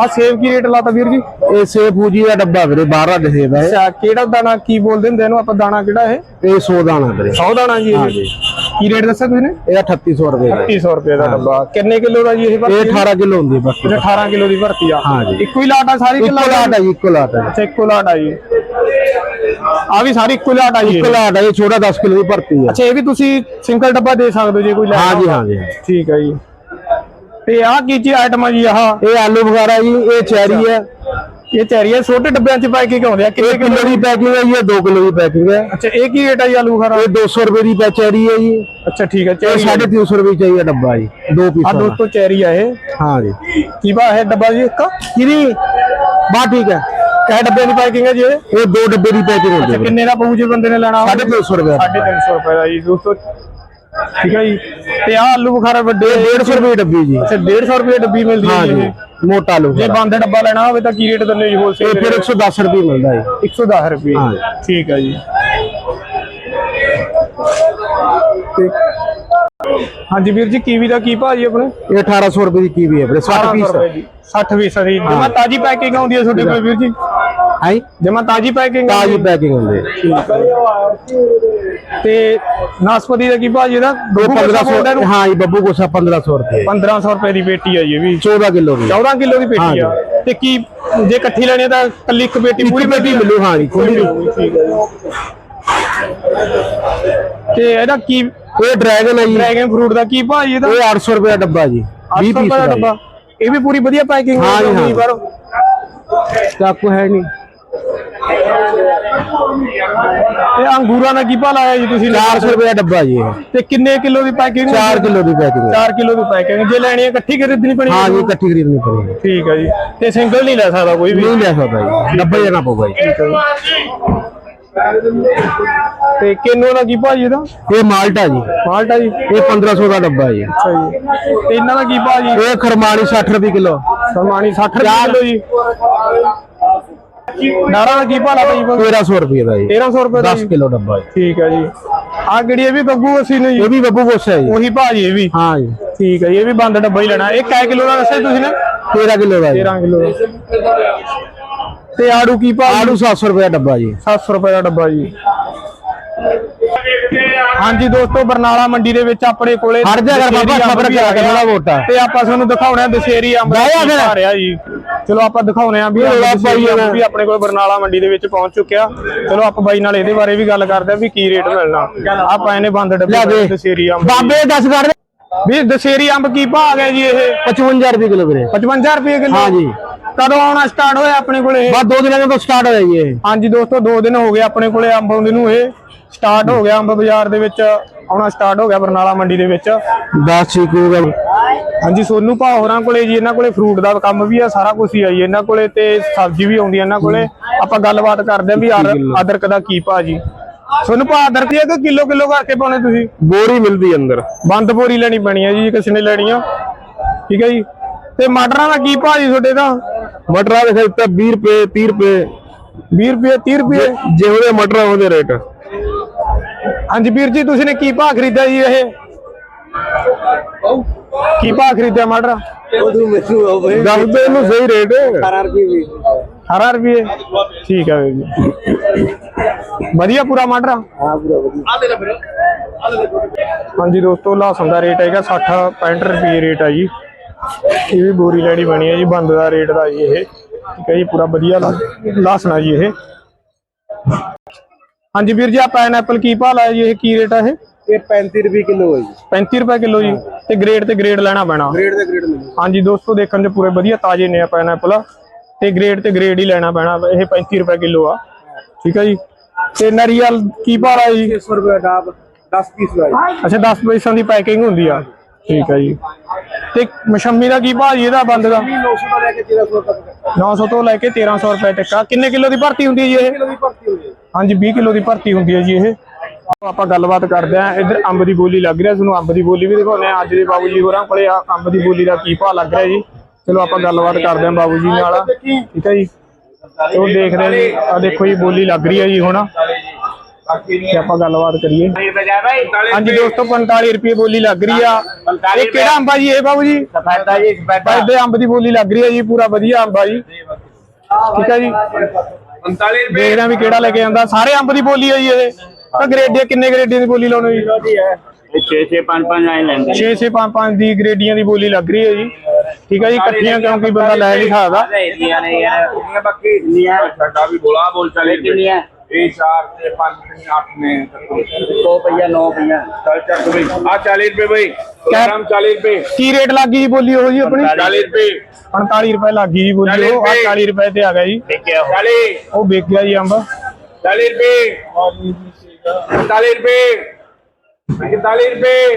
ਆ ਸੇਬ ਕੀ ਰੇਟ ਲਾਤਾ ਵੀਰ ਜੀ? ਇਹ ਸੇਬ ਫੂਜੀ ਦਾ ਡੱਬਾ ਵੀਰੇ 12 ਦੇ ਸੇਬ ਹੈ ਅੱਛਾ ਕਿਹੜਾ ਦਾਣਾ ਕੀ ਬੋਲਦੇ ਹੁੰਦੇ ਇਹਨੂੰ? ਆਪਾਂ ਦਾਣਾ ਕਿਹੜਾ ਇਹ? ਇਹ 100 ਦਾਣਾ ਵੀਰੇ। 100 ਦਾਣਾ ਜੀ ਹਾਂ ਇਹ। ਜੀ। ਕੀ ਰੇਟ ਦੱਸਿਆ ਤੁਸੀਂ ਨੇ ਇਹ 3800 ਰੁਪਏ ਦਾ। 300 ਰੁਪਏ ਦਾ ਡੱਬਾ। ਕਿੰਨੇ ਕਿਲੋ ਦਾ ਜੀ ਇਹ ਭਰਤੀ? ਇਹ 18 ਕਿਲੋ ਹੁੰਦੀ ਬਾਕੀ। ਅੱਛਾ, 18 ਕਿਲੋ ਦੀ ਭਰਤੀ ਆ। ਹਾਂ ਜੀ। ਇੱਕੋ ਹੀ ਲਾਟ ਆ ਸਾਰੀ ਇੱਕੋ ਲਾਟ ਜੀ ਇੱਕੋ ਲਾਟ ਹੈ ਅੱਛਾ ਇੱਕੋ ਲਾਟ ਆ ਜੀ। ਆ ਵੀ ਸਾਰੀ ਇੱਕੋ ਲਾਟ ਆ ਜੀ। ਇੱਕੋ। ਲਾਟ ਹੈ ਇਹ ਛੋਟਾ 10 ਕਿਲੋ ਦੀ ਭਰਤੀ ਹੈ ਅੱਛਾ ਇਹ ਵੀ ਤੁਸੀਂ ਸਿੰਗਲ ਡੱਬਾ ਦੇ ਸਕਦੇ ਹੋ ਜੇ ਕੋਈ ਲੈਣਾ ਹਾਂ ਜੀ। ਹਾਂ ਜੀ ਠੀਕ ਹੈ ਜੀ। ਤੇ ਆਹ ਕੀ ਚੀ ਆਈਟਮ ਆ ਜੀ ਆਹ? ਇਹ ਆਲੂ ਵਗੈਰਾ ਜੀ ਇਹ ਚੈਰੀ ਹੈ। ਇਹ ਚੈਰੀ ਹੈ ਛੋਟੇ ਡੱਬਿਆਂ ਚ ਪਾ ਕੇ ਆਉਂਦੇ ਆ? ਕਿੰਨੇ ਕਿਲੋ ਦੀ ਪੈਕਿੰਗ ਹੈ ਜੀ ਇਹ 2 ਕਿਲੋ ਦੀ ਪੈਕਿੰਗ ਹੈ। ਅੱਛਾ ਇਹ ਕੀ ਰੇਟ ਆ ਜੀ ਆਲੂ ਖਾਰਾ ਇਹ 200 ਰੁਪਏ ਦੀ ਚੈਰੀ ਹੈ ਜੀ। ਅੱਛਾ ਠੀਕ ਹੈ ਚੈਰੀ 350 ਰੁਪਏ ਚਾਹੀਦਾ ਡੱਬਾ ਜੀ ਦੋ ਪੀਸ ਆ ਦੋਸਤੋ ਚੈਰੀ ਆ ਇਹ। ਹਾਂ ਜੀ। ਕੀ ਬਾ ਹੈ ਡੱਬਾ ਜੀ ਇੱਕ? ਕਿਹਦੀ? ਬਾ ਠੀਕ ਹੈ। ਕਿਹ ਡੱਬੇ ਦੀ ਪੈਕਿੰਗ ਹੈ ਜੀ ਇਹ? ਦੋ ਡੱਬੇ ਦੀ ਪੈਕਿੰਗ ਹੁੰਦੀ ਹੈ ਕਿੰਨੇ ਦਾ ਪਊ ਜੇ ਬੰਦੇ ਨੇ ਲੈਣਾ ਹੋਵੇ? 350 ਰੁਪਏ ਦਾ। 350 ਰੁਪਏ ਦਾ ਜੀ ਦੋਸਤੋ। ਠੀਕ ਹੈ ਜੀ? ਤੇ ਆ ਆਲੂ ਬੁਖਾਰਾ ਵੱਡੇ 150 ਰੁਪਏ ਡੱਬੀ ਜੀ। ਅੱਛਾ 150 ਰੁਪਏ ਡੱਬੀ ਮਿਲਦੀ ਹੈ ਜੀ ਜੀ ਮੋਟਾ ਆਲੂ ਜੇ। ਬੰਦ ਡੱਬਾ ਲੈਣਾ ਹੋਵੇ ਤਾਂ ਕੀ ਰੇਟ ਦਿੰਦੇ ਜੀ ਹੋਲਸੇਲ ਫਿਰ 110 ਰੁਪਏ ਮਿਲਦਾ ਹੈ 110 ਰੁਪਏ। ਠੀਕ ਹੈ ਜੀ। ਤੇ ਹਾਂਜੀ ਵੀਰ ਜੀ ਕੀਵੀ ਦਾ ਕੀ ਭਾਅ ਜੀ ਆਪਣੇ? ਇਹ 1800 ਰੁਪਏ ਦੀ ਕੀਵੀ ਹੈ ਵੀਰੇ 60 1800 ਪੀਸ ਰੁਪਏ ਜੀ 60 ਪੀਸ ਦੀ ਜਮਾ ਤਾਜੀ ਪੈਕਿੰਗ ਆਉਂਦੀ ਹੈ ਤੁਹਾਡੇ ਕੋਲ ਵੀਰ ਜੀ? ਹੈ ਜਮਾ ਤਾਜੀ ਪੈਕਿੰਗ ਤਾਜੀ ਪੈਕਿੰਗ ਹੁੰਦੀ ਤੇ ਨਾਸਪਤੀ ਦਾ ਕੀ ਭਾਅ ਜੀ ਇਹਦਾ? ਇਹ 1500 ਹਾਂ ਜੀ ਬੱਬੂ ਕੋਸਾ 1500 ਰੁਪਏ। 1500 ਰੁਪਏ ਦੀ ਪੇਟੀ ਹੈ ਜੀ ਇਹ ਵੀ। 14 ਕਿਲੋ ਦੀ। 14 ਕਿਲੋ ਦੀ ਪੇਟੀ ਆ। ਤੇ ਕੀ ਜੇ ਇਕੱਠੀ ਲੈਣੀ ਆ ਤਾਂ ਕੱਲੀ ਇੱਕ ਪੇਟੀ ਪੂਰੀ ਪੈਟੀ ਮਿਲੂ ਹਾਂ ਜੀ ਖੁੱਲੀ ਠੀਕ ਹੈ ਜੀ। ਤੇ ਇਹਦਾ ਕੀ ਇਹ ਡਰੈਗਨ ਹੈ ਜੀ। ਡਰੈਗਨ ਫਰੂਟ ਦਾ ਕੀ ਭਾਅ ਜੀ ਇਹਦਾ? ਇਹ 800 ਰੁਪਏ ਦਾ ਡੱਬਾ ਜੀ। 20 20 ਪੀਸ ਦਾ ਡੱਬਾ। ਇਹ ਵੀ ਪੂਰੀ ਵਧੀਆ ਪੈਕਿੰਗ ਹਾਂ ਜੀ, ਹਾਂ। ਪਰ ਚਾਕੂ ਹੈ ਨਹੀਂ। ਤੇ ਅੰਗੂਰਾਂ ਦਾ ਕੀ ਭਾਅ ਲਾਇਆ ਜੀ ਤੁਸੀਂ? 400 ਰੁਪਏ ਦਾ ਡੱਬਾ ਜੀ ਇਹ। ਤੇ ਕਿੰਨੇ ਕਿਲੋ ਦੀ ਪੈਕਿੰਗ? 4 ਕਿਲੋ ਦੀ ਪੈਕਿੰਗ। ਹੈ 4 ਕਿਲੋ ਦੀ ਪੈਕਿੰਗ। ਜੇ ਲੈਣੀ ਹੈ ਇਕੱਠੀ ਖਰੀਦਣੀ ਪੈਣੀ ਹਾਂ ਜੀ ਇਕੱਠੀ ਖਰੀਦਣੀ ਪੜੇਗੀ ਠੀਕ ਹੈ ਜੀ। ਤੇ ਸਿੰਗਲ ਨਹੀਂ ਲੈ ਸਕਦਾ ਕੋਈ ਵੀ? ਨਹੀਂ ਲੈ ਸਕਦਾ ਜੀ। ਡੱਬਾ ਲੈਣਾ ਪਊਗਾ ਜੀ। ਤੇ ਕਿੰਨੂ ਦਾ ਕੀ ਭਾਅ ਜੀ ਇਹਦਾ? ਇਹ ਮਾਲਟਾ ਜੀ। ਮਾਲਟਾ ਜੀ? ਇਹ 1500 ਦਾ ਡੱਬਾ ਜੀ। ਅੱਛਾ ਜੀ। ਤੇ ਇਹਨਾਂ ਦਾ ਕੀ ਭਾਅ ਜੀ? ਇਹ ਖਰਮਾਣੀ 60 ਰੁਪਏ ਕਿਲੋ। ਸਰਮਾਨੀ 60 ਰੁਪਏ ਕਿਲੋ ਜੀ। ਨਾਰਾ ਦਾ ਕੀ ਭਾਅ ਲਾ ਜੀ 1300 ਰੁਪਏ ਦਾ ਜੀ। 1300 ਰੁਪਏ ਦਾ 10 ਜੀ। ਕਿਲੋ ਡੱਬਾ ਜੀ। ਠੀਕ ਹੈ ਜੀ। ਆ ਕਿਹੜੀ ਇਹ ਵੀ ਗੱਗੂ ਅਸੀਂ ਨੇ ਜੀ। ਇਹ ਵੀ ਬੱਬੂ ਗੋਸਾ ਹੈ ਜੀ। ਉਹੀ ਭਾਅ ਜੀ ਇਹ ਵੀ। ਹਾਂ ਜੀ। ਠੀਕ ਹੈ ਇਹ ਵੀ ਬੰਦ ਡੱਬਾ ਹੀ ਲੈਣਾ। ਇਹ ਕੈ ਕਿਲੋ ਦਾ ਦੱਸਿਆ ਤੁਸੀਂ ਨੇ? 13 ਕਿਲੋ ਦਾ ਜੀ। 13 ਕਿਲੋ ਤੇ ਆੜੂ ਕੀ ਭਾਅ ਆਲੂ 700 ਰੁਪਏ ਦਾ ਡੱਬਾ ਜੀ। 700 ਰੁਪਏ ਦਾ ਡੱਬਾ ਜੀ। ਹਾਂਜੀ ਦੋਸਤੋ ਬਰਨਾਲਾ ਮੰਡੀ ਦੇ ਵਿੱਚ ਆਪਣੇ ਕੋਲੇ ਹਟ ਜਾ ਕਰ ਬਾਬਾ, ਵੀ ਕਰ, ਆ ਗਿਆ ਥੋੜ੍ਹਾ ਬਹੁਤਾ। ਤੇ ਆਪਾਂ ਤੁਹਾਨੂੰ ਦਿਖਾਉਣਾ ਦਸ਼ੇਰੀ ਅੰਬ। ਆ ਰਿਹਾ ਜੀ। ਚਲੋ ਆਪਾਂ ਦਿਖਾਉਣੇ ਆ ਵੀ ਵੀ ਆਪਣੇ ਕੋਲ ਬਰਨਾਲਾ ਮੰਡੀ ਦੇ ਵਿੱਚ ਪਹੁੰਚ ਚੁੱਕਿਆ। ਚਲੋ ਆਪਾਂ ਬਾਈ ਨਾਲ ਇਹਦੇ ਬਾਰੇ ਵੀ ਗੱਲ ਕਰਦੇ ਆ ਵੀ ਕੀ ਰੇਟ ਮਿਲਣਾ। ਆਪਾਂ ਇਹਨੇ ਬੰਦ ਡੱਬੇ ਦੇ। ਦਸ਼ੇਰੀ ਅੰਬ ਬਾਬੇ 10 ਕਰ ਦੇ। ਵੀ ਦਸ਼ੇਰੀ ਅੰਬ ਕੀ ਭਾਅ ਆ ਗਿਆ ਜੀ ਇਹ? 55 ਰੁਪਏ ਕਿਲੋ ਵੀਰੇ। 55 ਰੁਪਏ ਕਿਲੋ? ਹਾਂ ਜੀ। ਕਦੋਂ ਆਉਣਾ ਸਟਾਰਟ ਹੋਇਆ ਆਪਣੇ ਕੋਲ ਬਸ ਦੋ ਦਿਨਾਂ ਤੋਂ ਸਟਾਰਟ ਹੋਇਆ ਜੀ ਇਹ। ਹਾਂਜੀ ਦੋਸਤੋ 2 ਦਿਨ ਹੋ ਗਏ ਆਪਣੇ ਕੋਲੇ ਅੰਬ ਆਉਂਦੇ ਨੂੰ ਇਹ। ਸਟਾਰਟ ਹੋ ਗਿਆ ਅੰਬ ਬਾਜ਼ਾਰ ਦੇ ਵਿੱਚ ਆਉਣਾ ਸਟਾਰਟ ਹੋ ਗਿਆ ਬਰਨਾਲਾ ਮੰਡੀ ਦੇ ਵਿੱਚ। 10 ਚੀਕੂ ਦਾ ਹਾਂਜੀ ਸੋਨੂ ਭਾ ਹੋਰਾਂ ਕੋਲੇ ਜੀ ਇਹਨਾਂ ਕੋਲੇ ਫਰੂਟ ਦਾ ਕੰਮ ਵੀ ਆ ਸਾਰਾ ਕੁਝ ਹੀ ਆ ਜੀ ਇਹਨਾਂ ਕੋਲੇ ਤੇ ਸਬਜ਼ੀ ਵੀ ਆਉਂਦੀ ਇਹਨਾਂ ਕੋਲੇ। ਆਪਾਂ ਗੱਲਬਾਤ ਕਰਦੇ ਆ ਵੀ ਅਦਰਕ ਦਾ ਕੀ ਭਾਅ ਜੀ। ਸੋਨੂ ਭਾ ਅਦਰਕ ਦੀ ਕਿ ਕਿਲੋ ਕਿਲੋ ਕਰਕੇ ਪਾਉਣੇ ਤੁਸੀਂ? ਬੋਰੀ ਮਿਲਦੀ ਅੰਦਰ। ਬੰਦ ਬੋਰੀ ਲੈਣੀ ਪੈਣੀ ਆ ਜੀ ਕਿਸੇ ਨੇ ਲੈਣੀ ਆ। ਠੀਕ ਹੈ ਜੀ। ਤੇ ਮਟਰਾਂ ਦਾ ਕੀ ਭਾਅ ਜੀ ਤੁਹਾਡੇ ਦਾ ਮਟਰਾਂ ਦੇ ਖੇਤ 20 ਰੁਪਏ 30 ਰੁਪਏ। 20 ਰੁਪਏ 30 ਰੁਪਏ? ਜਿਹੋ ਜਿਹੇ ਮਟਰ ਉਹਦੇ ਰੇਟ। ਹਾਂਜੀ ਵੀਰ ਜੀ ਤੁਸੀਂ ਨੇ ਕੀ ਭਾਅ ਖਰੀਦਿਆ ਜੀ ਇਹ? ਕੀ ਭਾਅ ਖਰੀਦਿਆ ਮਟਰ ਦੱਸ ਦੇ ਇਹਨੂੰ ਸਹੀ ਰੇਟ। 18 ਰੁਪਏ ਠੀਕ ਹੈ ਵੀਰ ਜੀ। ਵਧੀਆ ਪੂਰਾ ਮਟਰ ਹਾਂ ਪੂਰਾ ਵਧੀਆ। ਹਾਂਜੀ ਦੋਸਤੋ ਲਹਸਨ ਦਾ ਰੇਟ ਹੈਗਾ 60 65 ਰੁਪਏ ਰੇਟ ਹੈ ਜੀ। ਇਹ ਵੀ ਬੋਰੀ ਲੈਣੀ ਬਣੀ ਹੈ ਜੀ ਬੰਦ ਦਾ ਰੇਟ ਦਾ ਜੀ ਇਹ। ਠੀਕ ਹੈ ਜੀ ਪੂਰਾ ਵਧੀਆ ਲਹਸਨ ਆ ਜੀ ਇਹ। ਹਾਂਜੀ ਵੀਰ ਜੀ ਆ ਪਾਈਨਐਪਲ ਕੀ ਭਾਅ ਲਾਇਆ ਜੀ ਇਹ ਕੀ ਰੇਟ ਆ ਇਹ? ਇਹ 35 ਰੁਪਏ ਕਿਲੋ ਹੈ ਜੀ। 35 ਰੁਪਏ ਕਿਲੋ ਜੀ ਤੇ ਗ੍ਰੇਡ ਤੇ ਗ੍ਰੇਡ ਲੈਣਾ ਪੈਣਾ। ਗ੍ਰੇਡ ਦੇ ਗ੍ਰੇਡ ਮਿਲੂ ਹਾਂਜੀ ਦੋਸਤੋ ਦੇਖਣ ਚ ਪੂਰੇ ਵਧੀਆ ਤਾਜ਼ੇ ਨੇ ਆ ਪਾਈਨਐਪਲ ਤੇ ਗ੍ਰੇਡ ਤੇ ਗ੍ਰੇਡ ਹੀ ਲੈਣਾ ਪੈਣਾ ਇਹ 35 ਰੁਪਏ ਕਿਲੋ ਆ। ਠੀਕ ਹੈ ਜੀ। ਤੇ ਨਰੀਅਲ ਕੀ ਭਾਅ ਆ ਜੀ? 600 ਰੁਪਏ ਡਾਬ 10 ਪੀਸ ਦਾ ਜੀ। ਅੱਛਾ 10 ਪੈਸਿਆਂ ਦੀ ਪੈਕਿੰਗ ਹੁੰਦੀ ਆ। ਠੀਕ ਹੈ ਜੀ। ਤੇ ਮਸ਼ੰਮੀ ਦਾ ਕੀ ਭਾਅ ਜੀ ਇਹਦਾ ਬੰਦ ਦਾ? 900 ਤੋਂ ਲੈ ਕੇ 1300 ਤੱਕ। 900 ਤੋਂ ਲੈ ਕੇ 1300 ਰੁਪਏ ਤੱਕ ਆ ਕਿੰਨੇ ਕਿਲੋ ਦੀ ਭਰਤੀ ਹੁੰਦੀ ਹੈ ਜੀ ਇਹ? ਕਿਲੋ ਦੀ ਭਰਤੀ ਹੋ ਗਈ ਹਾਂਜੀ 20 ਕਿਲੋ ਦੀ ਭਰਤੀ ਹੁੰਦੀ ਹੈ ਜੀ ਇਹ। ਆਪਾਂ ਗੱਲਬਾਤ ਕਰਦੇ ਆਂ ਇੱਧਰ ਅੰਬ ਦੀ ਬੋਲੀ ਲੱਗ ਰਹੀ ਹੈ। ਤੁਹਾਨੂੰ ਅੰਬ ਦੀ ਬੋਲੀ ਵੀ ਦਿਖਾਉਂਦੇ ਆ ਅੱਜ ਦੇ ਬਾਬੂ ਜੀ ਹੋਰਾਂ ਕੋਲੇ ਆ। ਅੰਬ ਦੀ ਬੋਲੀ ਦਾ ਕੀ ਭਾਅ ਲੱਗ ਰਿਹਾ ਜੀ? ਚਲੋ ਆਪਾਂ ਗੱਲਬਾਤ ਕਰਦੇ ਆਂ ਬਾਬੂ ਜੀ ਨਾਲ। ਠੀਕ ਹੈ ਜੀ? ਉਹ ਦੇਖ ਰਹੇ ਜੀ। ਆ ਦੇਖੋ ਜੀ ਬੋਲੀ ਲੱਗ ਰਹੀ ਹੈ ਜੀ ਹੁਣ। ਤੇ ਆਪਾਂ ਗੱਲਬਾਤ ਕਰੀਏ। ਹਾਂਜੀ ਦੋਸਤੋ 45 ਰੁਪਏ ਬੋਲੀ ਲੱਗ ਰਹੀ ਆ। ਇਹ ਕਿਹੜਾ ਅੰਬ ਆ ਜੀ ਇਹ ਬਾਬੂ ਜੀ? ਸਫੈਦਾ ਜੀ ਸਫੈਦਾ। ਅੰਬ ਦੀ ਬੋਲੀ ਲੱਗ ਰਹੀ ਹੈ ਜੀ ਪੂਰਾ ਵਧੀਆ ਅੰਬ ਆ ਜੀ। ਠੀਕ ਹੈ ਜੀ? 45 ਦੇਖਦੇ ਵੀ ਕਿਹੜਾ ਲੈ ਕੇ ਆਂਦਾ ਸਾਰੇ ਅੰਬ ਦੀ ਬੋਲੀ ਹੈ ਜੀ ਇਹ। ਤਾਂ ਗ੍ਰੇਡੀਆਂ ਕਿੰਨੇ ਗ੍ਰੇਡੀਆਂ ਦੀ ਬੋਲੀ ਲਾਉਣੀ ਜੀ ਇਹ 6 6 5 5 ਆਏ ਲੈਂਦੇ 6 6 5 5 ਦੀ ਗ੍ਰੇਡੀਆਂ ਦੀ ਬੋਲੀ ਲੱਗ ਰਹੀ ਹੈ ਜੀ। ਠੀਕ ਹੈ ਜੀ ਇਕੱਠੀਆਂ ਕਿਉਂਕਿ ਬੰਦਾ ਲੈ ਨਹੀਂ ਸਕਦਾ। ਬਾਕੀ ਕਿੰਨੀਆਂ ਸਾਡਾ ਵੀ ਬੋਲਾ ਬੋਲ ਚੱਲੇ ਕਿੰਨੀਆਂ? ਇਹ 4 ਤੇ 5 ਤੇ 8 ਨੇ। ਦੋ ਪਈਆ ਨੌ ਪਈਆ ਚੱਲ ਚੱਲ ਬਈ ਆ 40 ਰੁਪਏ ਬਈ। ਗ੍ਰਾਮ 40 ਰੁਪਏ। ਕੀ ਰੇਟ ਲੱਗ ਗਈ ਜੀ ਬੋਲੀ ਉਹ ਜੀ ਆਪਣੀ? 40 ਰੁਪਏ। 45 ਰੁਪਏ ਲੱਗ ਜੀ ਬੋਲੀ ਉਹ। ਆ 40 ਰੁਪਏ ਤੇ ਆ ਗਿਆ ਜੀ। 40 ਉਹ। ਵਿਕ ਗਿਆ ਜੀ ਅੰਬ। 40 ਰੁਪਏ। 40 ਰੁਪਏ। 40 ਰੁਪਏ।